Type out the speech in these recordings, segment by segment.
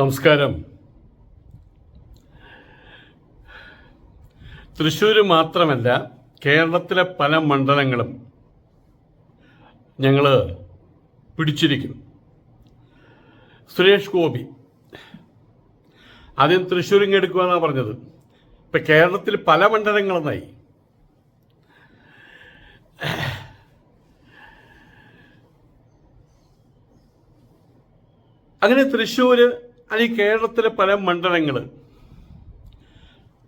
നമസ്കാരം. തൃശ്ശൂർ മാത്രമല്ല കേരളത്തിലെ പല മണ്ഡലങ്ങളും ഞങ്ങൾ പിടിച്ചിരിക്കുന്നു. സുരേഷ് ഗോപി. ആദ്യം തൃശ്ശൂർ ഇങ്ങെടുക്കുമെന്നാണ് പറഞ്ഞത്. ഇപ്പം കേരളത്തിൽ പല മണ്ഡലങ്ങളെന്നായി. അങ്ങനെ തൃശ്ശൂർ അല്ലെങ്കിൽ കേരളത്തിലെ പല മണ്ഡലങ്ങൾ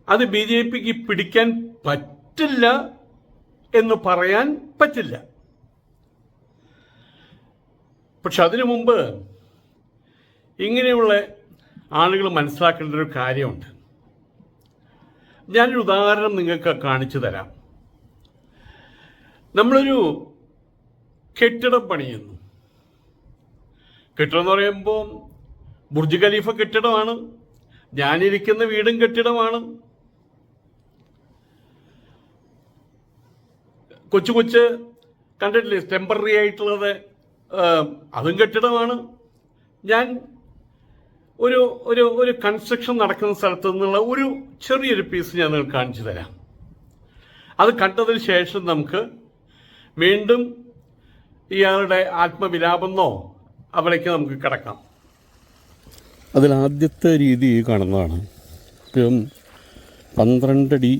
അത് ബി ജെ പിക്ക് പിടിക്കാൻ പറ്റില്ല എന്ന് പറയാൻ പറ്റില്ല. പക്ഷെ അതിനു മുമ്പ് ഇങ്ങനെയുള്ള ആളുകൾ മനസ്സിലാക്കേണ്ട ഒരു കാര്യമുണ്ട്. ഞാനൊരു ഉദാഹരണം നിങ്ങൾക്ക് കാണിച്ചു തരാം. നമ്മളൊരു കെട്ടിടം പണിയുന്നു. കെട്ടിടം എന്ന് പറയുമ്പോൾ ബുർജ് ഖലീഫ കെട്ടിടമാണ്. ഞാനിരിക്കുന്ന വീടും കെട്ടിടമാണ്. കൊച്ചു കൊച്ച് കണ്ടിട്ടില്ലേ ടെമ്പററി ആയിട്ടുള്ളത് അതും കെട്ടിടമാണ്. ഞാൻ ഒരു ഒരു ഒരു കൺസ്ട്രക്ഷൻ നടക്കുന്ന സ്ഥലത്ത് നിന്നുള്ള ഒരു ചെറിയൊരു പീസ് ഞാൻ നിങ്ങൾ കാണിച്ചു തരാം. അത് കണ്ടതിന് ശേഷം നമുക്ക് വീണ്ടും ഇയാളുടെ ആത്മവിലാപെന്നോ അവിടേക്ക് നമുക്ക് കിടക്കാം. അതിൽ ആദ്യത്തെ രീതി കാണുന്നതാണ്. ഇപ്പം പന്ത്രണ്ടടി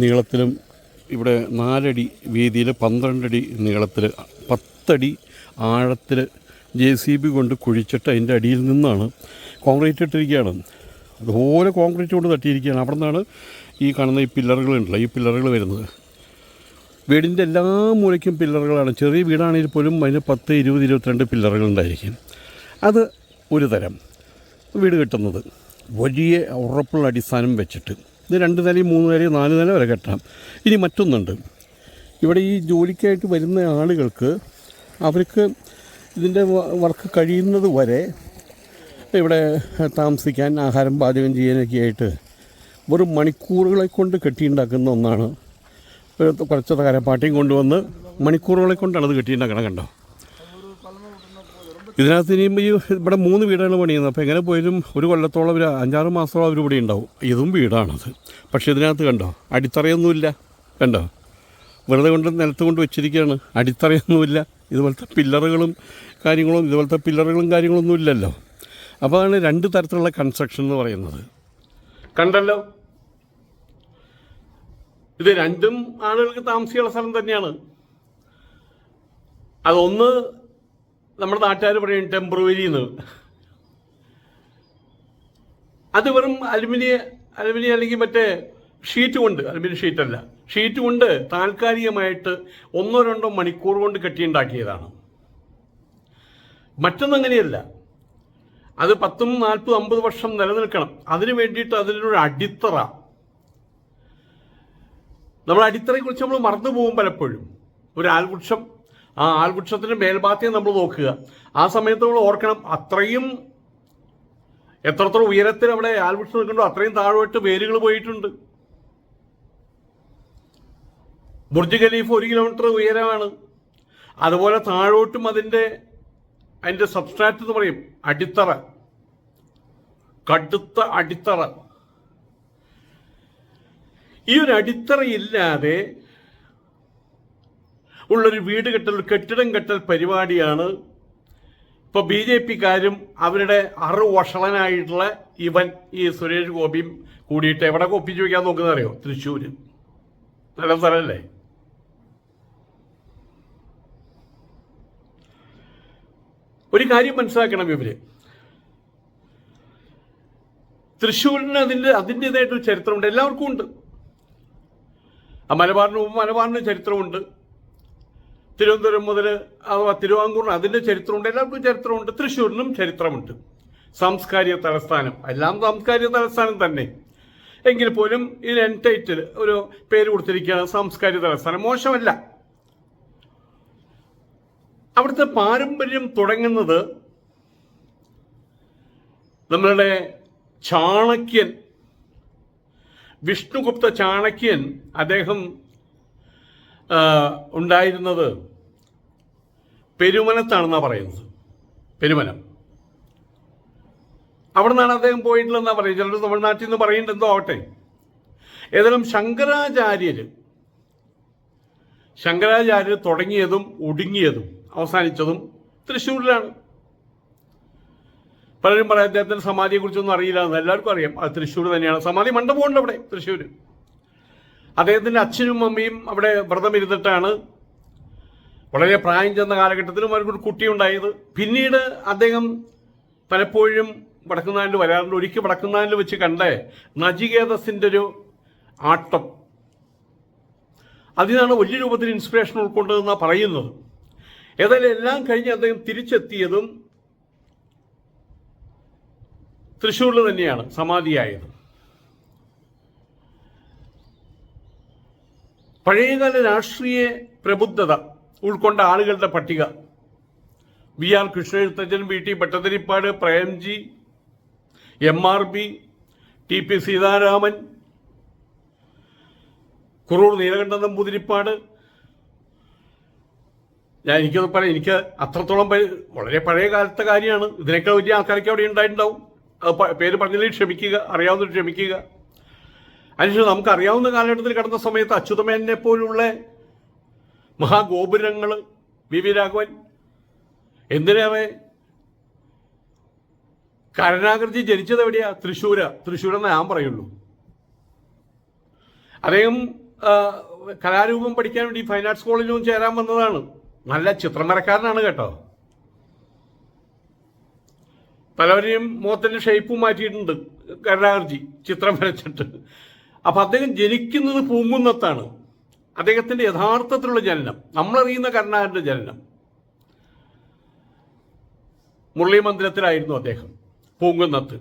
നീളത്തിലും ഇവിടെ നാലടി വീതിയിൽ പന്ത്രണ്ടടി നീളത്തിൽ പത്തടി ആഴത്തിൽ ജെ സി ബി കൊണ്ട് കുഴിച്ചിട്ട് അതിന്റെ അടിയിൽ നിന്നാണ് കോൺക്രീറ്റ് ഇട്ടിരിക്കുകയാണ്. അതുപോലെ കോൺക്രീറ്റ് കൊണ്ട് തട്ടിയിരിക്കുകയാണ്. അവിടെ നിന്നാണ് ഈ കാണുന്ന ഈ പില്ലറുകളുണ്ടല്ലോ ഈ പില്ലറുകൾ വരുന്നത്. വീടിന്റെ എല്ലാ മൂലയ്ക്കും പില്ലറുകളാണ്. ചെറിയ വീടാണെങ്കിൽ പോലും അതിന് പത്ത് ഇരുപത് ഇരുപത്തിരണ്ട് പില്ലറുകളുണ്ടായിരിക്കും അത് ഒരു തരം. വീട് കെട്ടുന്നത്. വലിയ ഉറപ്പുള്ള അടിസ്ഥാനം വെച്ചിട്ട്. ഇത് രണ്ട് നിലയും മൂന്ന് നിലയും നാല് നില വരെ കെട്ടാം ഇനി മറ്റൊന്നുണ്ട്. ഇവിടെ ഈ ജോലിക്കായിട്ട് വരുന്ന ആളുകൾക്ക് അവർക്ക് ഇതിന്റെ വർക്ക് കഴിയുന്നത് വരെ ഇവിടെ താമസിക്കാൻ ആഹാരം പാചകം ചെയ്യാനൊക്കെ ആയിട്ട് വെറും മണിക്കൂറുകളെ കൊണ്ട് കെട്ടിയുണ്ടാക്കുന്ന ഒന്നാണ്. കുറച്ച് കരപ്പാട്ടിയും കൊണ്ടുവന്ന് മണിക്കൂറുകളെ കൊണ്ടാണ് അത് കെട്ടിയുണ്ടാക്കണം കണ്ടോ? ഇതിനകത്ത് ഇനിയും ഈ ഇവിടെ മൂന്ന് വീടാണ് പണിയുന്നത് അപ്പോൾ എങ്ങനെ പോയാലും ഒരു കൊല്ലത്തോളം ഒരു അഞ്ചാറ് മാസത്തോളം അവർ ഇവിടെ ഉണ്ടാവും. ഇതും വീടാണത്. പക്ഷേ ഇതിനകത്ത് കണ്ടോ? അടിത്തറയൊന്നുമില്ല. കണ്ടോ? വെറുതെ കൊണ്ട് നിലത്ത് കൊണ്ട് വെച്ചിരിക്കുകയാണ്. അടിത്തറയൊന്നുമില്ല. ഇതുപോലത്തെ പില്ലറുകളും കാര്യങ്ങളും ഇതുപോലത്തെ പില്ലറുകളും കാര്യങ്ങളൊന്നും ഇല്ലല്ലോ. അപ്പോൾ അതാണ് രണ്ട് തരത്തിലുള്ള കൺസ്ട്രക്ഷൻ എന്ന് പറയുന്നത്. കണ്ടല്ലോ? ഇത് രണ്ടും ആളുകൾക്ക് താമസിക്കാനുള്ള സ്ഥലം തന്നെയാണ്. അതൊന്ന് നമ്മുടെ നാട്ടുകാർ പറയും ടെമ്പററി എന്ന് അത് വെറും അലുമിനിയ അലുമിനിയം അല്ലെങ്കിൽ മറ്റേ ഷീറ്റ് കൊണ്ട് അലുമിനിയം ഷീറ്റ് അല്ല ഷീറ്റ് കൊണ്ട് താൽക്കാലികമായിട്ട് ഒന്നോ രണ്ടോ മണിക്കൂർ കൊണ്ട് കെട്ടിയുണ്ടാക്കിയതാണ്. മറ്റൊന്നങ്ങനെയല്ല അത് പത്തും നാൽപ്പതും അമ്പത് വർഷം നിലനിൽക്കണം. അതിനു വേണ്ടിയിട്ട് അതിനൊരു അടിത്തറ. നമ്മൾ അടിത്തറയെക്കുറിച്ച് നമ്മൾ മറന്നു പോകും പലപ്പോഴും. ഒരു ആൽവൃക്ഷം ആ ആൽവൃക്ഷത്തിന്റെ മേൽഭാഗത്തെ നമ്മൾ നോക്കുക. ആ സമയത്ത് നമ്മൾ ഓർക്കണം അത്രയും എത്രത്തോളം ഉയരത്തിൽ അവിടെ ആൽവൃക്ഷം നിൽക്കുന്നുണ്ടോ അത്രയും താഴോട്ട് വേരുകൾ പോയിട്ടുണ്ട്. ബുർജ് ഖലീഫ് ഒരു കിലോമീറ്റർ ഉയരമാണ്. അതുപോലെ താഴോട്ടും അതിന്റെ അതിന്റെ സബ്സ്ട്രാറ്റ് എന്ന് പറയും അടിത്തറ. കടുത്ത അടിത്തറ. ഈ ഒരു അടിത്തറയില്ലാതെ ഉള്ളൊരു വീട് കെട്ടൽ കെട്ടിടം കെട്ടൽ പരിപാടിയാണ്. ഇപ്പോൾ ബി ജെ പിക്കാരും അവരുടെ അറു വഷളനായിട്ടുള്ള ഇവൻ ഈ സുരേഷ് ഗോപിയും കൂടിയിട്ട് എവിടെ ഒപ്പിച്ചു വയ്ക്കാൻ നോക്കുന്നറിയോ തൃശ്ശൂര്. നല്ല സ്ഥലമല്ലേ? ഒരു കാര്യം മനസ്സിലാക്കണം ഇവർ. തൃശ്ശൂരിന് അതിന്റെ അതിന്റെതായിട്ടൊരു ചരിത്രമുണ്ട്. എല്ലാവർക്കും ഉണ്ട്. ആ മലബാറിന് മലബാറിന് ചരിത്രമുണ്ട്. തിരുവനന്തപുരം മുതൽ അഥവാ തിരുവാങ്കൂറിന് അതിന്റെ ചരിത്രമുണ്ട് എല്ലാവർക്കും ചരിത്രമുണ്ട് തൃശ്ശൂരിനും ചരിത്രമുണ്ട്. സാംസ്കാരിക തലസ്ഥാനം എല്ലാം സാംസ്കാരിക തലസ്ഥാനം തന്നെ. എങ്കിൽ പോലും ഇതിന് എൻടൈറ്റിൽ ഒരു പേര് കൊടുത്തിരിക്കുകയാണ് സാംസ്കാരിക തലസ്ഥാനം മോശമല്ല. അവിടുത്തെ പാരമ്പര്യം തുടങ്ങുന്നത് നമ്മളുടെ ചാണക്യൻ വിഷ്ണുഗുപ്ത ചാണക്യൻ അദ്ദേഹം ഉണ്ടായിരുന്നത് പെരുമനത്താണെന്നാണ് പറയുന്നത്. പെരുമനം. അവിടെ നിന്നാണ് അദ്ദേഹം പോയിട്ടുള്ളതെന്നാ പറയും ചിലർ തമിഴ്നാട്ടിൽ നിന്ന് പറയുന്നുണ്ട് എന്തോ ആവട്ടെ. ഏതായാലും ശങ്കരാചാര്യര് ശങ്കരാചാര്യർ തുടങ്ങിയതും ഒടുങ്ങിയതും അവസാനിച്ചതും തൃശ്ശൂരിലാണ്. പലരും പറയാം അദ്ദേഹത്തിന്റെ സമാധിയെ കുറിച്ചൊന്നും അറിയില്ല എന്ന് എല്ലാവർക്കും അറിയാം. അത് തൃശ്ശൂർ തന്നെയാണ്. സമാധി മണ്ഡപമുണ്ട് അവിടെ തൃശ്ശൂർ അദ്ദേഹത്തിന്റെ അച്ഛനും അമ്മയും അവിടെ വ്രതമിരുന്നിട്ടാണ് വളരെ പ്രായം ചെന്ന കാലഘട്ടത്തിലും അവർക്കൊരു കുട്ടിയുണ്ടായത്. പിന്നീട് അദ്ദേഹം പലപ്പോഴും വടക്കുന്നാലിൽ വരാറുണ്ട്. ഒരിക്കൽ വടക്കുന്നാലിൽ വെച്ച് കണ്ട നജികേതസിന്റെ ഒരു ആട്ടം. അതിനാണ് വലിയ രൂപത്തിൽ ഇൻസ്പിറേഷൻ ഉൾക്കൊണ്ടതെന്നാണ് പറയുന്നത്. ഏതായാലും എല്ലാം കഴിഞ്ഞ് അദ്ദേഹം തിരിച്ചെത്തിയതും തൃശ്ശൂരിൽ തന്നെയാണ് സമാധിയായത്. പഴയകാല രാഷ്ട്രീയ പ്രബുദ്ധത ഉൾക്കൊണ്ട ആളുകളുടെ പട്ടിക. V R Krishnan Ezhuthachan V T Bhattathiripad Premji M R B T P Seetharaman Kuroor Neelakantan Namboothiripad. ഞാൻ എനിക്കത് പറയാം എനിക്ക് അത്രത്തോളം വളരെ പഴയ കാലത്തെ കാര്യമാണ്. ഇതിനേക്കാൾ വലിയ ആൾക്കാരൊക്കെ അവിടെ ഉണ്ടായിട്ടുണ്ടാവും. പേര് പറഞ്ഞതിൽ ക്ഷമിക്കുക അറിയാവുന്നവർ ക്ഷമിക്കുക. അതിനുശേഷം നമുക്ക് അറിയാവുന്ന കാലഘട്ടത്തിൽ കടന്ന സമയത്ത് അച്യുതമേനെ പോലുള്ള മഹാഗോപുരങ്ങൾ വി വി രാഘവൻ എന്തിനേറെ കരണാകൃതി ജനിച്ചത് എവിടെയാ? തൃശ്ശൂര. തൃശ്ശൂരെന്ന് ഞാൻ പറയുള്ളൂ. അദ്ദേഹം കലാരൂപം പഠിക്കാൻ വേണ്ടി ഫൈൻ ആർട്സ് കോളേജിലും ചേരാൻ വന്നതാണ്. നല്ല ചിത്രം വരക്കാരനാണ് കേട്ടോ. പലവരെയും മുഖത്തിന്റെ ഷേപ്പ് മാറ്റിയിട്ടുണ്ട് കരുണാകർജി ചിത്രം വരച്ചിട്ട്. അപ്പൊ അദ്ദേഹം ജനിക്കുന്നത് പൂങ്കുന്നത്താണ്. അദ്ദേഹത്തിന്റെ യഥാർത്ഥത്തിലുള്ള ജനനം നമ്മളറിയുന്ന കരുണാകരന്റെ ജനനം. മുരളി മന്ദിരത്തിലായിരുന്നു അദ്ദേഹം പൂങ്കുന്നത്ത്.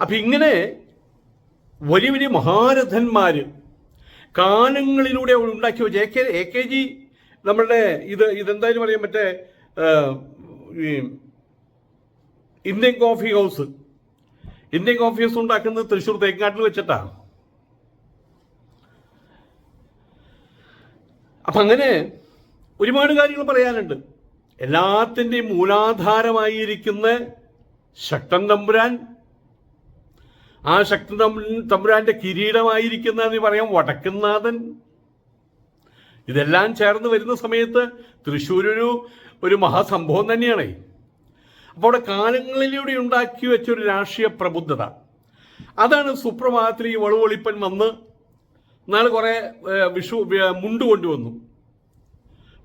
അപ്പൊ ഇങ്ങനെ വലിയ വലിയ മഹാരഥന്മാര് കാലങ്ങളിലൂടെ ഉണ്ടാക്കി വെച്ച A K A K G നമ്മളുടെ ഇത് ഇതെന്തായാലും പറയാം മറ്റേ Indian coffee house. Coffee house ഉണ്ടാക്കുന്നത് തൃശ്ശൂർ തേക്കാട്ടിൽ വെച്ചിട്ടാണ് അപ്പം അങ്ങനെ ഒരുപാട് കാര്യങ്ങൾ പറയാനുണ്ട്. എല്ലാത്തിന്റെയും മൂലാധാരമായിരിക്കുന്ന ശക്തൻ തമ്പുരാൻ ആ ശക്തൻ തമ്പുരാന്റെ കിരീടമായിരിക്കുന്ന എന്ന് പറയാം വടക്കുന്നാഥൻ ഇതെല്ലാം ചേർന്ന് വരുന്ന സമയത്ത് തൃശ്ശൂരൊരു ഒരു മഹാസംഭവം തന്നെയാണ്. അപ്പോൾ അവിടെ കാലങ്ങളിലൂടെ ഉണ്ടാക്കി വെച്ച ഒരു രാഷ്ട്രീയ പ്രബുദ്ധത. അതാണ് സുപ്രഭാതത്തിൽ ഈ വളുവളിപ്പൻ വന്ന് നാളെ കുറെ വിഷു മുണ്ട് കൊണ്ടുവന്നു.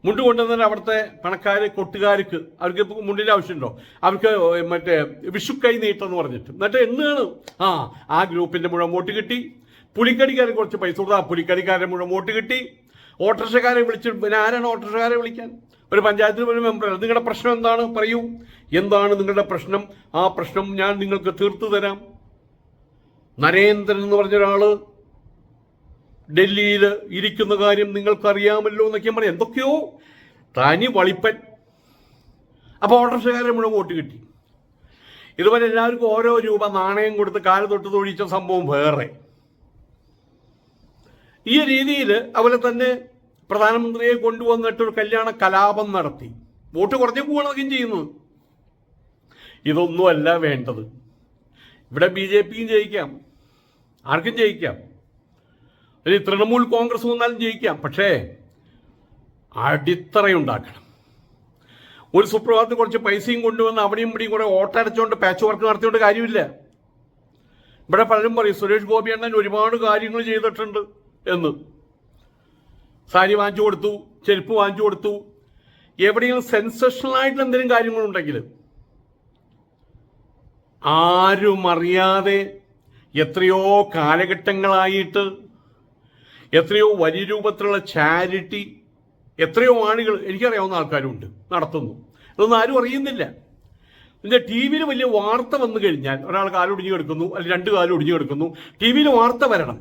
മുണ്ട് കൊണ്ടുവന്നാൽ അവിടുത്തെ പണക്കാർ കൊട്ടുകാർക്ക് അവർക്ക് മുണ്ടിന്റെ ആവശ്യമുണ്ടോ? അവർക്ക് മറ്റേ വിഷുക്കൈ നീട്ടെന്ന് പറഞ്ഞിട്ട്. എന്നിട്ട് എന്നാണ്? ആ ആ ഗ്രൂപ്പിന്റെ മുഴുവൻ വോട്ട് കിട്ടി. പുലിക്കടിക്കാരൻ കുറച്ച് പൈസ കൊടുത്താൽ ആ പുലിക്കടിക്കാരൻ മുഴുവൻ വോട്ട് കിട്ടി. ഓട്ടോറിക്ഷക്കാരെ വിളിച്ച് പിന്നെ ആരാണ് ഓട്ടോറിക്ഷക്കാരെ വിളിക്കാൻ? ഒരു പഞ്ചായത്തിൽ ഒരു മെമ്പർ നിങ്ങളുടെ പ്രശ്നം എന്താണ്? പറയൂ. എന്താണ് നിങ്ങളുടെ പ്രശ്നം? ആ പ്രശ്നം ഞാൻ നിങ്ങൾക്ക് തീർത്തു തരാം. നരേന്ദ്രൻ എന്ന് പറഞ്ഞ ഒരാൾ ഡൽഹിയിൽ ഇരിക്കുന്ന കാര്യം നിങ്ങൾക്കറിയാമല്ലോ എന്നൊക്കെ പറയും. എന്തൊക്കെയോ? തനി വളിപ്പൻ. അപ്പോൾ ഓട്ടോറിക്ഷക്കാരെ മുഴുവൻ വോട്ട് കിട്ടി. ഇതുപോലെ എല്ലാവർക്കും ഓരോ രൂപ നാണയം കൊടുത്ത് കാല തൊട്ട് തൊഴിച്ച സംഭവം വേറെ. ഈ രീതിയിൽ അവരെ തന്നെ പ്രധാനമന്ത്രിയെ കൊണ്ടുവന്നിട്ട് ഒരു കല്യാണ കലാപം നടത്തി. വോട്ട് കുറഞ്ഞു പോവുകയും ചെയ്യുന്നു ഇതൊന്നുമല്ല വേണ്ടത്. ഇവിടെ ബി ജെ പിയും ജയിക്കാം. ആർക്കും ജയിക്കാം. ഇനി തൃണമൂൽ കോൺഗ്രസ് വന്നാലും ജയിക്കാം. പക്ഷേ അടിത്തറയുണ്ടാക്കണം. ഒരു സുപ്രഭാതത്തിൽ കുറച്ച് പൈസയും കൊണ്ടുവന്ന് അവിടെയും ഇവിടെയും കൂടെ ഓട്ടടച്ചുകൊണ്ട് പാച്ച് വർക്ക് നടത്തിയോണ്ട് കാര്യമില്ല. ഇവിടെ പലരും പറയും സുരേഷ് ഗോപി അണ്ണൻ ഒരുപാട് കാര്യങ്ങൾ ചെയ്തിട്ടുണ്ട് എന്ന്. സാരി വാങ്ങിച്ചു കൊടുത്തു ചെരുപ്പ് വാങ്ങിച്ചു കൊടുത്തു. എവിടെയെങ്കിലും സെൻസേഷണൽ ആയിട്ടുള്ള എന്തെങ്കിലും കാര്യങ്ങളുണ്ടെങ്കിൽ ആരും അറിയാതെ എത്രയോ കാലഘട്ടങ്ങളായിട്ട് എത്രയോ വലിയ രൂപത്തിലുള്ള ചാരിറ്റി എത്രയോ ആളുകൾ എനിക്കറിയാവുന്ന ആൾക്കാരുണ്ട് നടത്തുന്നു. അതൊന്നും ആരും അറിയുന്നില്ല. പിന്നെ ടി വിയിൽ വലിയ വാർത്ത വന്നു കഴിഞ്ഞാൽ ഒരാൾ കാലൊടിഞ്ഞു കിടക്കുന്നു അല്ലെങ്കിൽ രണ്ട് കാലം ഒടിഞ്ഞു കിടക്കുന്നു. ടി വിയിൽ വാർത്ത വരണം.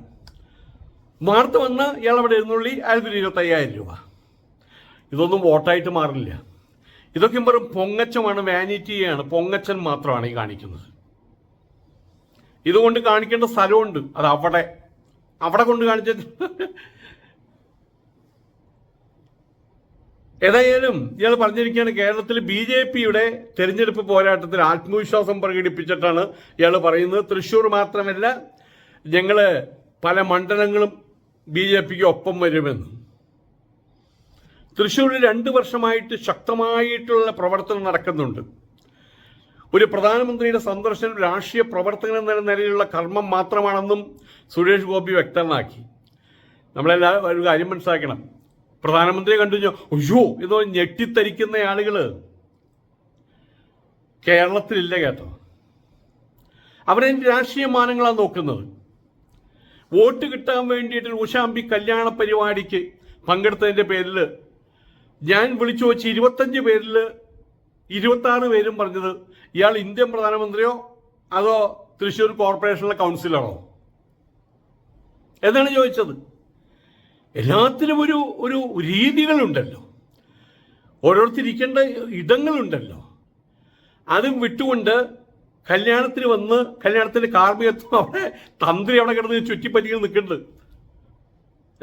വാർത്ത വന്ന് ഇയാൾ അവിടെ എഴുന്നള്ളി ഒരു ഇരുപത്തയ്യായിരം രൂപ. ഇതൊന്നും വോട്ടായിട്ട് മാറില്ല. ഇതൊക്കെ വെറും പൊങ്ങച്ചമാണ് വാനിറ്റിയാണ് പൊങ്ങച്ചൻ മാത്രമാണ് ഈ കാണിക്കുന്നത്. ഇതുകൊണ്ട് കാണിക്കേണ്ട സ്ഥലമുണ്ട്. അത് അവിടെ. അവിടെ കൊണ്ട് കാണിച്ച ഏതായാലും ഇയാൾ പറഞ്ഞിരിക്കുകയാണ് കേരളത്തിൽ ബി ജെ പിയുടെ തെരഞ്ഞെടുപ്പ് പോരാട്ടത്തിൽ ആത്മവിശ്വാസം പ്രകടിപ്പിച്ചിട്ടാണ് ഇയാൾ പറയുന്നത്. തൃശ്ശൂർ മാത്രമല്ല ഞങ്ങൾ പല മണ്ഡലങ്ങളും ബി ജെ പിക്ക് ഒപ്പം വരുമെന്ന്. തൃശ്ശൂരിൽ രണ്ട് വർഷമായിട്ട് ശക്തമായിട്ടുള്ള പ്രവർത്തനം നടക്കുന്നുണ്ട്. ഒരു പ്രധാനമന്ത്രിയുടെ സന്ദർശനം രാഷ്ട്രീയ പ്രവർത്തകൻ എന്ന നിലയിലുള്ള കർമ്മം മാത്രമാണെന്നും സുരേഷ് ഗോപി വ്യക്തമാക്കി. നമ്മളെല്ലാവരും ഒരു കാര്യം മനസ്സിലാക്കണം. പ്രധാനമന്ത്രിയെ കണ്ടു അയ്യോ ഇതോ ഞെട്ടിത്തരിക്കുന്ന ആളുകൾ കേരളത്തിലില്ല കേട്ടോ. അവരെ രാഷ്ട്രീയ മാനങ്ങളാണ് നോക്കുന്നത്. വോട്ട് കിട്ടാൻ വേണ്ടിയിട്ട് ഉഷാംബി കല്യാണ പരിപാടിക്ക് പങ്കെടുത്തതിന്റെ പേരിൽ ഞാൻ വിളിച്ചു വെച്ച് ഇരുപത്തഞ്ച് പേരിൽ ഇരുപത്തി ആറ് പേരും പറഞ്ഞത് ഇയാൾ ഇന്ത്യൻ പ്രധാനമന്ത്രിയോ അതോ തൃശ്ശൂർ കോർപ്പറേഷനിലെ കൗൺസിലറോ? എന്നാണ് ചോദിച്ചത്. എല്ലാത്തിനും ഒരു ഒരു രീതികളുണ്ടല്ലോ. ഓരോരുത്തരിക്കേണ്ട ഇടങ്ങളുണ്ടല്ലോ. അതും വിട്ടുകൊണ്ട് കല്യാണത്തിന് വന്ന് കല്യാണത്തിന്റെ കാർമ്മികത്വം അവിടെ തന്ത്രി അവിടെ കിടന്ന് ചുറ്റിപ്പറ്റി നിൽക്കുന്നുണ്ട്.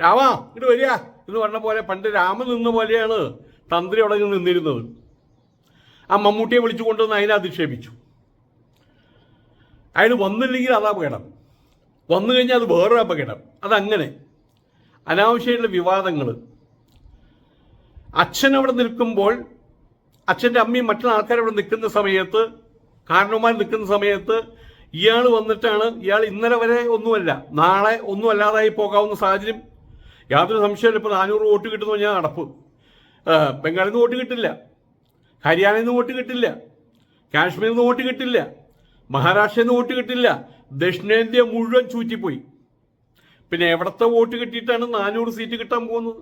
രാമ ഇങ്ങോട്ട് വരിക. എന്ന് പറഞ്ഞ പോലെ പണ്ട് രാമൻ നിന്ന പോലെയാണ് തന്ത്രി അവിടെ നിന്നിരുന്നത്. ആ മമ്മൂട്ടിയെ വിളിച്ചു കൊണ്ടുവന്ന് അതിനെ അധിക്ഷേപിച്ചു. അയാൾ വന്നില്ലെങ്കിൽ അത് അപകടം. വന്നു കഴിഞ്ഞാൽ അത് വേറൊരു അപകടം. അതങ്ങനെ. അനാവശ്യമായിട്ടുള്ള വിവാദങ്ങൾ അച്ഛൻ അവിടെ നിൽക്കുമ്പോൾ അച്ഛന്റെ അമ്മയും മറ്റുള്ള ആൾക്കാർ അവിടെ നിൽക്കുന്ന സമയത്ത് കാരണവന്മാർ നിൽക്കുന്ന സമയത്ത് ഇയാൾ വന്നിട്ടാണ് ഇയാൾ ഇന്നലെ വരെ ഒന്നുമല്ല നാളെ ഒന്നും അല്ലാതായി പോകാവുന്ന സാഹചര്യം. യാതൊരു സംശയമില്ല ഇപ്പോൾ നാനൂറ് വോട്ട് കിട്ടുന്നു ഞാൻ നടപ്പ്. ബംഗാളിൽ നിന്ന് വോട്ട് കിട്ടില്ല ഹരിയാനയിൽ നിന്ന് വോട്ട് കിട്ടില്ല കാശ്മീരിൽ നിന്ന് വോട്ട് കിട്ടില്ല മഹാരാഷ്ട്രയിൽ നിന്ന് വോട്ട് കിട്ടില്ല ദക്ഷിണേന്ത്യ മുഴുവൻ ചൂറ്റിപ്പോയി. പിന്നെ എവിടത്തെ വോട്ട് കിട്ടിയിട്ടാണ് നാനൂറ് സീറ്റ് കിട്ടാൻ പോകുന്നത്?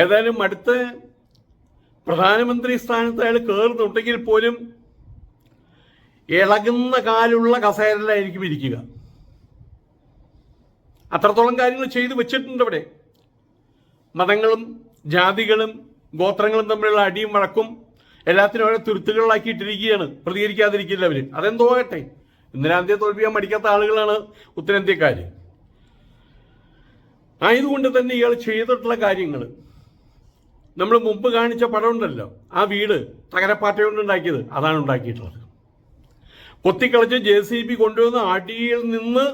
ഏതായാലും അടുത്ത പ്രധാനമന്ത്രി സ്ഥാനത്ത് അയാൾ കയറുന്നുണ്ടെങ്കിൽ പോലും ഇളകുന്ന കാലുള്ള കസേരയിലായിരിക്കും ഇരിക്കുക. അത്രത്തോളം കാര്യങ്ങൾ ചെയ്തു വെച്ചിട്ടുണ്ട് അവിടെ. മതങ്ങളും ജാതികളും ഗോത്രങ്ങളും തമ്മിലുള്ള അടിയും വഴക്കും എല്ലാത്തിനും അവരെ തുരുത്തുകളിലാക്കിയിട്ടിരിക്കുകയാണ്. പ്രതികരിക്കാതിരിക്കില്ല അവർ. അതെന്തോ ആകട്ടെ. ഇന്ദിരാന്തിയെ തോൽപ്പിക്കാൻ മടിക്കാത്ത ആളുകളാണ് ഉത്തരേന്ത്യക്കാര്. ആയതുകൊണ്ട് തന്നെ ഇയാൾ ചെയ്തിട്ടുള്ള കാര്യങ്ങൾ നമ്മൾ മുമ്പ് കാണിച്ച പടം ഉണ്ടല്ലോ ആ വീട് തകരപ്പാറ്റ കൊണ്ട് ഉണ്ടാക്കിയത്. അതാണ് ഉണ്ടാക്കിയിട്ടുള്ളത്. കൊത്തിക്കളച്ച് ജെ സി ബി കൊണ്ടുവന്ന് അടിയിൽ നിന്ന്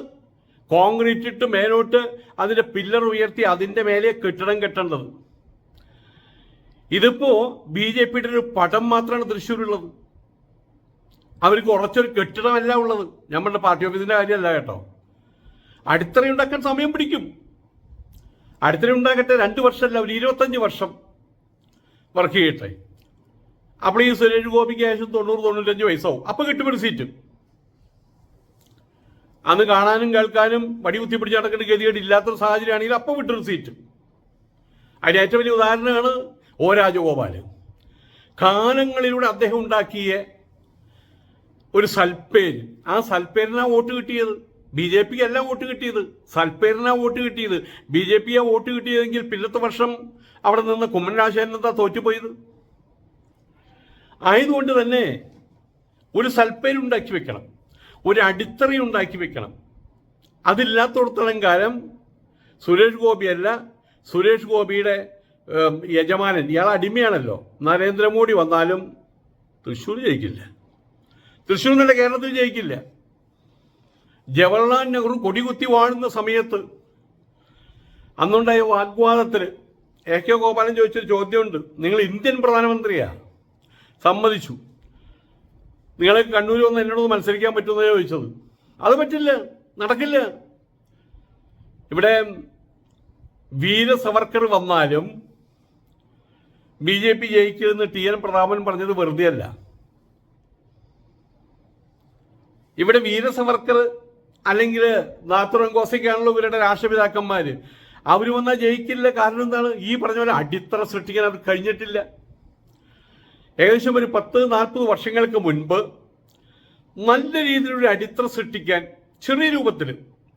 കോൺക്രീറ്റ് ഇട്ട് മേലോട്ട് അതിന്റെ പില്ലർ ഉയർത്തി അതിന്റെ മേലെ കെട്ടിടം കെട്ടേണ്ടത്. ഇതിപ്പോ ബി ജെ പിയുടെ ഒരു പടം മാത്രമാണ് തൃശ്ശൂരുള്ളത്. അവർക്ക് ഉറച്ചൊരു കെട്ടിടമല്ല ഉള്ളത്. നമ്മുടെ പാർട്ടി ഓഫീസിന്റെ കാര്യമല്ല കേട്ടോ. അടിത്തറ ഉണ്ടാക്കാൻ സമയം പിടിക്കും. അടിത്തറ ഉണ്ടാക്കട്ടെ രണ്ട് വർഷമല്ല ഒരു ഇരുപത്തഞ്ച് വർഷം വർക്ക് ചെയ്യട്ടെ. അപ്പോൾ ഈ സുരേഷ് ഗോപിക്ക് ഏകദേശം തൊണ്ണൂറ് തൊണ്ണൂറ്റഞ്ച് വയസ്സാവും. അപ്പൊ കിട്ടും ഒരു സീറ്റ്. അന്ന് കാണാനും കേൾക്കാനും വടി കുത്തി പിടിച്ച് നടക്കേണ്ട ഗതികേട് ഇല്ലാത്തൊരു സാഹചര്യമാണെങ്കിൽ അപ്പം വിട്ടൊരു സീറ്റ്. അതിന് ഏറ്റവും വലിയ ഉദാഹരണമാണ് ഒ രാജഗോപാൽ. കാലങ്ങളിലൂടെ അദ്ദേഹം ഉണ്ടാക്കിയ ഒരു സൽപ്പേര്. ആ സൽപ്പേരിനാ വോട്ട് കിട്ടിയത്. ബി ജെ പിക്ക് അല്ല വോട്ട് കിട്ടിയത്. സൽപ്പേരിനാ വോട്ട് കിട്ടിയത്. ബി ജെ പിയാ വോട്ട് കിട്ടിയതെങ്കിൽ പിന്നത്തെ വർഷം അവിടെ നിന്ന് കുമ്മൻ രാജശേഖരനെന്താ തോറ്റുപോയത്? ആയതുകൊണ്ട് തന്നെ ഒരു സൽപ്പേര് ഉണ്ടാക്കി വെക്കണം. ഒരു അടിത്തറ ഉണ്ടാക്കി വെക്കണം. അതില്ലാത്തടത്തോളം കാലം സുരേഷ് ഗോപിയല്ല സുരേഷ് ഗോപിയുടെ യജമാനൻ. ഇയാൾ അടിമയാണല്ലോ. നരേന്ദ്രമോദി വന്നാലും തൃശ്ശൂർ ജയിക്കില്ല. തൃശ്ശൂർ എന്നല്ല കേരളത്തിൽ ജയിക്കില്ല. ജവഹർലാൽ നെഹ്റു കൊടികുത്തി വാഴുന്ന സമയത്ത് അന്നുണ്ടായ വാഗ്വാദത്തിൽ എ കെ ഗോപാലൻ ചോദിച്ചൊരു ചോദ്യമുണ്ട്. നിങ്ങൾ ഇന്ത്യൻ പ്രധാനമന്ത്രിയാ? സമ്മതിച്ചു. നിങ്ങളെ കണ്ണൂർ വന്ന് എന്നോട് മത്സരിക്കാൻ പറ്റുമെന്ന് ചോദിച്ചത്. അത് പറ്റില്ല. നടക്കില്ല. ഇവിടെ വീര സവർക്കർ വന്നാലും ബി ജെ പി ജയിക്കുമെന്ന് ടി എൻ പ്രതാപൻ പറഞ്ഞത് വെറുതെ അല്ല ഇവിടെ വീര സവർക്കർ അല്ലെങ്കിൽ നാത്തുറം ഗോസയ്ക്കാണല്ലോ ഇവരുടെ രാഷ്ട്രപിതാക്കന്മാര്. അവർ വന്നാൽ ജയിക്കില്ല. കാരണം എന്താണ്? ഈ പറഞ്ഞ പോലെ അടിത്തറ സൃഷ്ടിക്കാൻ അവർ കഴിഞ്ഞിട്ടില്ല. ഏകദേശം ഒരു പത്ത് നാൽപ്പത് വർഷങ്ങൾക്ക് മുൻപ് നല്ല രീതിയിലൊരു അടിത്തറ സൃഷ്ടിക്കാൻ ചെറിയ രൂപത്തിൽ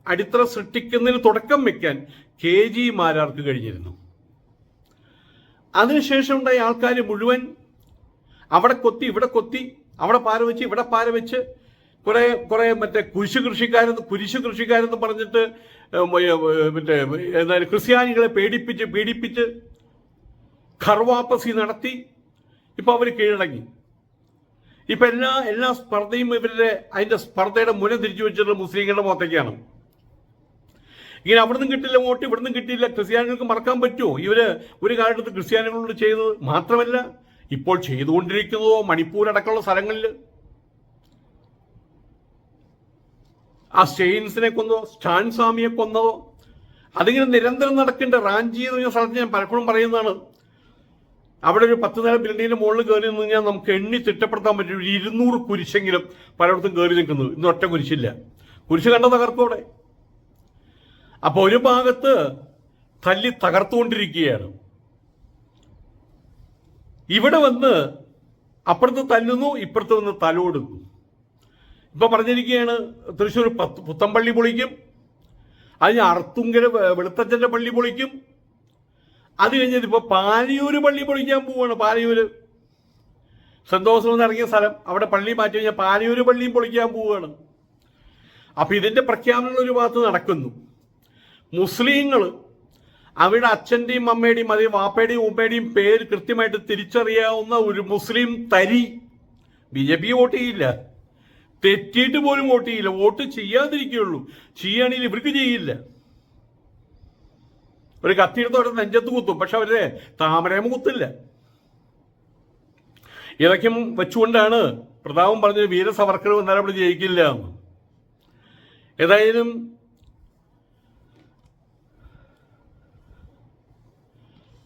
അടിത്തറ സൃഷ്ടിക്കുന്നതിന് തുടക്കം വെക്കാൻ കെ ജി മാരാർക്ക് കഴിഞ്ഞിരുന്നു. അതിനുശേഷം ഉണ്ടായ ആൾക്കാർ മുഴുവൻ അവിടെ കൊത്തി ഇവിടെ കൊത്തി അവിടെ പാര വെച്ച് ഇവിടെ പാര വെച്ച് കുറേ കുറേ മറ്റേ കുരിശു കൃഷിക്കാരെന്ന് കുരിശു കൃഷിക്കാരെന്ന് പറഞ്ഞിട്ട് മറ്റേ എന്തായാലും ക്രിസ്ത്യാനികളെ പേടിപ്പിച്ച് പീഡിപ്പിച്ച് ഖർവാപ്പസി നടത്തി. ഇപ്പൊ അവർ കീഴടങ്ങി. ഇപ്പൊ എല്ലാ എല്ലാ സ്പർദ്ധയും ഇവരുടെ അതിന്റെ സ്പർദ്ധയുടെ മുന തിരിച്ചു വെച്ചിട്ടുള്ള മുസ്ലിങ്ങളുടെ മുഖത്തേക്കാണ്. ഇങ്ങനെ അവിടുന്ന് കിട്ടില്ല വോട്ട് ഇവിടുന്ന് കിട്ടിയില്ല. ക്രിസ്ത്യാനികൾക്ക് മറക്കാൻ പറ്റുമോ? ഇവർ ഒരു കാലത്ത് ക്രിസ്ത്യാനികളോട് ചെയ്തത് മാത്രമല്ല ഇപ്പോൾ ചെയ്തുകൊണ്ടിരിക്കുന്നതോ മണിപ്പൂർ അടക്കമുള്ള സ്ഥലങ്ങളിൽ. ആ സ്റ്റെയിൻസിനെ കൊന്നതോ സ്റ്റാൻ സ്വാമിയെ കൊന്നതോ അതിങ്ങനെ നിരന്തരം നടക്കേണ്ട റാഞ്ചി എന്ന് പറഞ്ഞ സ്ഥലത്ത് ഞാൻ പലപ്പോഴും പറയുന്നതാണ്. അവിടെ ഒരു പത്ത് നില ബിൽഡിങ്ങിന്റെ മുകളിൽ കയറി നിന്ന് കഴിഞ്ഞാൽ നമുക്ക് എണ്ണി തിട്ടപ്പെടുത്താൻ പറ്റും ഒരു ഇരുന്നൂറ് കുരിശെങ്കിലും പലയിടത്തും കയറി നിൽക്കുന്നത് ഇന്ന് ഒറ്റ കുരിശില്ല. കുരിശ് കണ്ട തകർക്കോടെ അപ്പൊ ഒരു ഭാഗത്ത് തല്ലി തകർത്തുകൊണ്ടിരിക്കുകയാണ്. ഇവിടെ വന്ന് അപ്പുറത്ത് തല്ലുന്നു ഇപ്പുറത്ത് വന്ന് തലോടുന്നു ഇപ്പൊ പറഞ്ഞിരിക്കുകയാണ് തൃശ്ശൂർ പത്ത് പുത്തമ്പള്ളി പൊളിക്കും. അതിന് അർത്തുങ്കര വെളുത്തച്ഛന്റെ പള്ളി പൊളിക്കും. അത് കഴിഞ്ഞത് ഇപ്പോൾ പാലിയൂര് പള്ളി പൊളിക്കാൻ പോവുകയാണ് പാലിയൂര് സന്തോഷം എന്ന് ഇറങ്ങിയ സ്ഥലം. അവിടെ പള്ളി മാറ്റി കഴിഞ്ഞാൽ പാലിയൂര് പള്ളിയും പൊളിക്കാൻ പോവുകയാണ് അപ്പൊ ഇതിന്റെ പ്രഖ്യാപനങ്ങൾ ഒരു ഭാഗത്ത് നടക്കുന്നു. മുസ്ലിങ്ങൾ അവിടെ അച്ഛന്റെയും അമ്മയുടെയും അതേ വാപ്പയുടെയും ഉമ്മയുടെയും പേര് കൃത്യമായിട്ട് തിരിച്ചറിയാവുന്ന ഒരു മുസ്ലിം തരി ബി ജെ പി വോട്ട് ചെയ്യില്ല. തെറ്റിയിട്ട് പോലും വോട്ട് ചെയ്യില്ല. വോട്ട് ചെയ്യാതിരിക്കുകയുള്ളൂ. ചെയ്യുകയാണെങ്കിൽ ഇവർക്ക് ചെയ്യില്ല. ഒരു കത്തിയെടുത്തോടെ നെഞ്ചത്ത് കുത്തും. പക്ഷെ അവരുടെ താമരേമ കുത്തില്ല ഇതൊക്കെയും വെച്ചുകൊണ്ടാണ് പ്രതാപം പറഞ്ഞത് വീര സവർക്കർ വന്നാൽ അവിടെ ജയിക്കില്ല എന്ന്. ഏതായാലും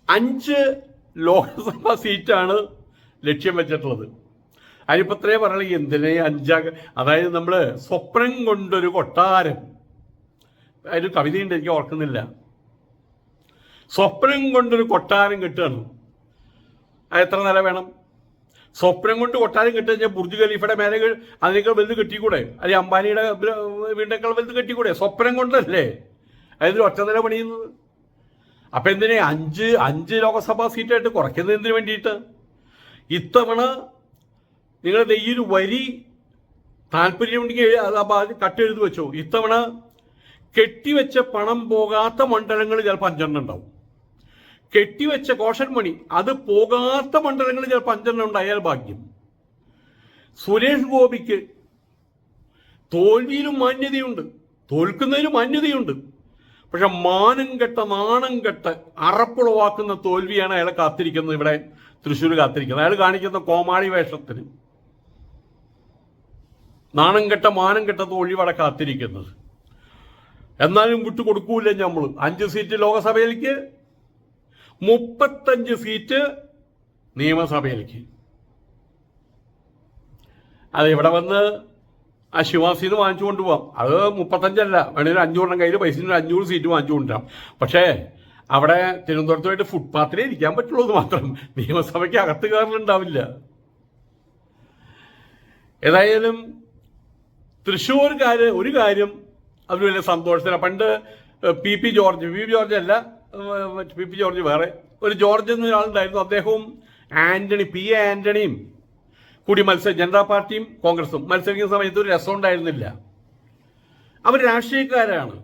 അഞ്ച് ലോക്സഭാ സീറ്റാണ് ലക്ഷ്യം വെച്ചിട്ടുള്ളത്. അതിപ്പത്രേ പറയുന്നത് എന്തിനെ അഞ്ചാ അതായത് നമ്മൾ സ്വപ്നം കൊണ്ടൊരു കൊട്ടാരം. അതിന് കവിതയുണ്ട് എനിക്ക് ഓർക്കുന്നില്ല. സ്വപ്നം കൊണ്ടൊരു കൊട്ടാരം കെട്ടുകയാണ്. അത് എത്ര നില വേണം? സ്വപ്നം കൊണ്ട് കൊട്ടാരം കഴിഞ്ഞാൽ ബുർജ് ഖലീഫയുടെ മേലെ അതിനേക്കാൾ വലുത് കെട്ടിക്കൂടെ? അല്ലെങ്കിൽ അംബാനിയുടെ വീടിനേക്കാൾ വലുത് കെട്ടിക്കൂടെ? സ്വപ്നം കൊണ്ടല്ലേ? അതിൽ ഒറ്റ നില പണിയുന്നത്. അപ്പൊ എന്തിനെ അഞ്ച് അഞ്ച് ലോക്സഭാ സീറ്റായിട്ട് കുറയ്ക്കുന്നതിന് വേണ്ടിയിട്ട്? ഇത്തവണ നിങ്ങൾ ഈ ഒരു വരി താല്പര്യമുണ്ടെങ്കിൽ അത് കട്ടെഴുതി വെച്ചോ. ഇത്തവണ കെട്ടിവെച്ച പണം പോകാത്ത മണ്ഡലങ്ങൾ ചിലപ്പോൾ അഞ്ചെണ്ണം ഉണ്ടാവും. കെട്ടിവെച്ച കോഷൻ മണി അത് പോകാത്ത മണ്ഡലങ്ങളിൽ ചിലപ്പോൾ അഞ്ചെണ്ണം ഉണ്ടായാൽ ഭാഗ്യം. സുരേഷ് ഗോപിക്ക് തോൽവിയിലും മാന്യതയുണ്ട് തോൽക്കുന്നതിലും മാന്യതയുണ്ട്. പക്ഷെ മാനം കെട്ട നാണം കെട്ട് അറപ്പുളവാക്കുന്ന തോൽവിയാണ് അയാൾ കാത്തിരിക്കുന്നത് ഇവിടെ തൃശ്ശൂർ കാത്തിരിക്കുന്നത്. അയാൾ കാണിക്കുന്ന കോമാളി വേഷത്തിന്. നാണം കെട്ട മാനം കെട്ട തോൽവി അവിടെ കാത്തിരിക്കുന്നത്. എന്നാലും വിട്ടുകൊടുക്കൂല നമ്മൾ അഞ്ച് സീറ്റ് ലോകസഭയിലേക്ക് മുപ്പത്തഞ്ച് സീറ്റ് നിയമസഭയിലേക്ക്. അത് ഇവിടെ വന്ന് ആ ശിവാസിന്ന് വാങ്ങിച്ചു കൊണ്ടുപോകാം അത് മുപ്പത്തഞ്ചല്ല. വേണമെങ്കിൽ അഞ്ഞൂറിനും കയ്യിൽ പൈസ അഞ്ഞൂറ് സീറ്റ് വാങ്ങിച്ചു കൊണ്ടുവരാം പക്ഷേ അവിടെ തിരുവനന്തപുരത്തുമായിട്ട് ഫുട്പാത്തിലേ ഇരിക്കാൻ പറ്റുള്ളൂ എന്ന് മാത്രം. നിയമസഭയ്ക്ക് അകത്ത് കയറലുണ്ടാവില്ല. ഏതായാലും തൃശ്ശൂർക്കാര് ഒരു കാര്യം അവർ വലിയ സന്തോഷത്തിലാണ് പണ്ട് P P George P P George അല്ല പി പി ജോർജ് വേറെ. ഒരു ജോർജ് എന്ന ഒരാളുണ്ടായിരുന്നു. അദ്ദേഹവും ആന്റണി പി എ ആന്റണിയും കൂടി മത്സര ജനതാ പാർട്ടിയും കോൺഗ്രസും മത്സരിക്കുന്ന സമയത്ത് ഒരു രസം ഉണ്ടായിരുന്നില്ല. അവർ രാഷ്ട്രീയക്കാരാണ്.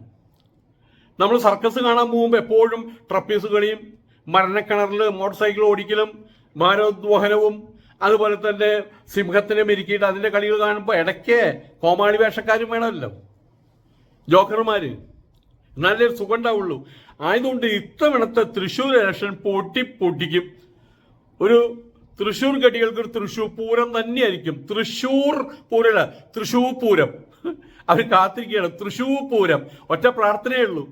നമ്മൾ സർക്കസ് കാണാൻ പോകുമ്പോൾ എപ്പോഴും ട്രപ്പീസ് കളിയും മരണക്കിണറിൽ മോട്ടോർ സൈക്കിൾ ഓടിക്കലും ഭാരോദ്വഹനവും അതുപോലെ തന്നെ സിംഹത്തിനെ മെരുക്കിയിട്ട് അതിന്റെ കളികൾ കാണുമ്പോൾ ഇടയ്ക്ക് കോമാളി വേഷക്കാരും വേണമല്ലോ. ജോക്കർമാര്. എന്നാലേ സുഖം ഉണ്ടാവുള്ളൂ ആയതുകൊണ്ട് ഇത്തവണത്തെ തൃശ്ശൂർ ഇലക്ഷൻ പൊട്ടി പൊട്ടിക്കും. ഒരു തൃശ്ശൂർ കടികൾക്ക് ഒരു തൃശ്ശൂർ പൂരം തന്നെയായിരിക്കും. തൃശ്ശൂർ പൂരല്ല തൃശ്ശൂർ പൂരം. അവർ കാത്തിരിക്കുകയാണ്. തൃശ്ശൂർ പൂരം. ഒറ്റ പ്രാർത്ഥനയേ ഉള്ളൂ.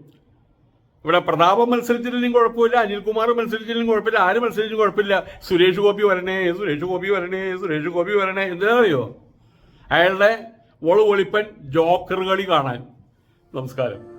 ഇവിടെ പ്രതാപം മത്സരിച്ചില്ലെങ്കിലും കുഴപ്പമില്ല അനിൽകുമാർ മത്സരിച്ചില്ലെങ്കിലും കുഴപ്പമില്ല ആര് മത്സരിച്ചും കുഴപ്പമില്ല. സുരേഷ് ഗോപി വരണേ സുരേഷ് ഗോപി വരണേ സുരേഷ് ഗോപി വരണേ. എന്തിനാണറിയോ അയാളുടെ ഒളു ഒളിപ്പൻ ജോക്കർ കളി കാണാൻ. നമസ്കാരം.